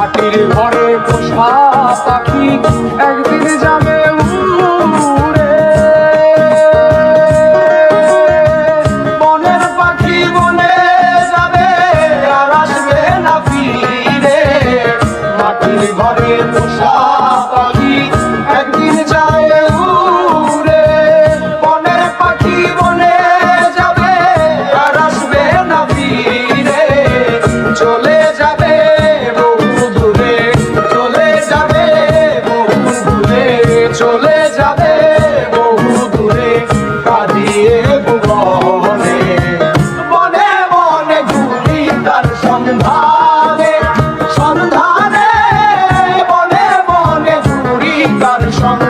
মাটির ঘরে পোষা পাখি একদিন যাবে চলে যাবে বহু দূরে, কাঁদিয়ে ভুবনে। মনে মনে ঘুরি তার সন্ধানে সন্ধানে। মনে মনে ঘুরি তার সন্ধানে।